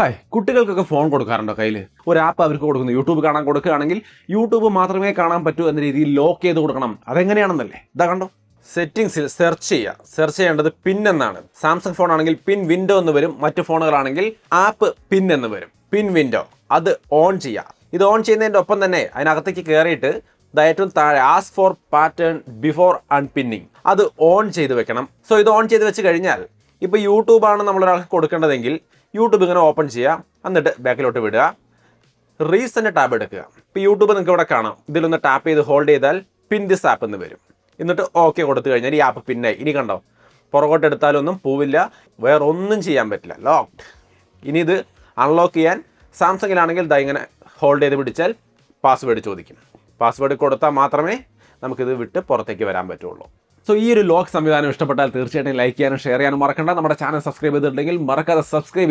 Hi കുട്ടികൾക്കൊക്കെ phone കൊടുക്കാറുണ്ടോ കയ്യിൽ ഒരു ആപ്പ് അവർക്ക് കൊടുക്കുന്നു. യൂട്യൂബ് കാണാൻ കൊടുക്കുകയാണെങ്കിൽ യൂട്യൂബ് മാത്രമേ കാണാൻ പറ്റൂ എന്ന രീതിയിൽ ലോക്ക് ചെയ്ത് കൊടുക്കണം. അതെങ്ങനെയാണെന്നല്ലേ? ഇതാ കണ്ടോ? സെറ്റിംഗ്സിൽ സെർച്ച് ചെയ്യുക. സെർച്ച് ചെയ്യേണ്ടത് പിൻ എന്നാണ്. സാംസങ് ഫോൺ ആണെങ്കിൽ പിൻ വിൻഡോ എന്ന് വരും. മറ്റു ഫോണുകളാണെങ്കിൽ ആപ്പ് പിൻ എന്ന് വരും. പിൻ വിൻഡോ അത് ഓൺ ചെയ്യുക. ഇത് ഓൺ ചെയ്യുന്നതിന്റെ ഒപ്പം തന്നെ അതിനകത്തേക്ക് കയറിയിട്ട് ഏറ്റവും താഴെ as for pattern before unpinning അത് ഓൺ ചെയ്ത് വെക്കണം. സോ ഇത് ഓൺ ചെയ്ത് വെച്ച് കഴിഞ്ഞാൽ ഇപ്പോൾ യൂട്യൂബാണ് നമ്മളൊരാൾക്ക് കൊടുക്കേണ്ടതെങ്കിൽ യൂട്യൂബ് ഇങ്ങനെ ഓപ്പൺ ചെയ്യുക എന്നിട്ട് ബാക്കിലോട്ട് വിടുക. റീസെന്റ് ടാബ് എടുക്കുക. ഇപ്പോൾ യൂട്യൂബ് നിങ്ങൾക്ക് ഇവിടെ കാണാം. ഇതിലൊന്ന് ടാപ്പ് ചെയ്ത് ഹോൾഡ് ചെയ്താൽ പിൻ ദിസ് ആപ്പ് എന്ന് വരും. എന്നിട്ട് ഓക്കെ കൊടുത്തു കഴിഞ്ഞാൽ ഈ ആപ്പ് പിന്നായി ഇനി കണ്ടോ? പുറകോട്ട് എടുത്താലൊന്നും പോവില്ല. വേറെ ഒന്നും ചെയ്യാൻ പറ്റില്ല. ലോക്ക്ഡ് ഇനി ഇത് അൺലോക്ക് ചെയ്യാൻ സാംസങ്ങിലാണെങ്കിൽ ദാ ഇങ്ങനെ ഹോൾഡ് ചെയ്ത് പിടിച്ചാൽ പാസ്വേഡ് ചോദിക്കും. പാസ്വേഡ് കൊടുത്താൽ മാത്രമേ നമുക്കിത് വിട്ട് പുറത്തേക്ക് വരാൻ പറ്റുള്ളൂ. സോ ഈ ഒരു ലോക്ക് സംവിധാനം ഇഷ്ടപ്പെട്ടാൽ തീർച്ചയായിട്ടും ലൈക്ക് ചെയ്യാനും ഷെയർ ചെയ്യാനും മറക്കണ്ട. നമ്മുടെ ചാനൽ സബ്സ്ക്രൈബ് ചെയ്തിട്ടുണ്ടെങ്കിൽ മറക്കാതെ സബ്സ്ക്രൈബ്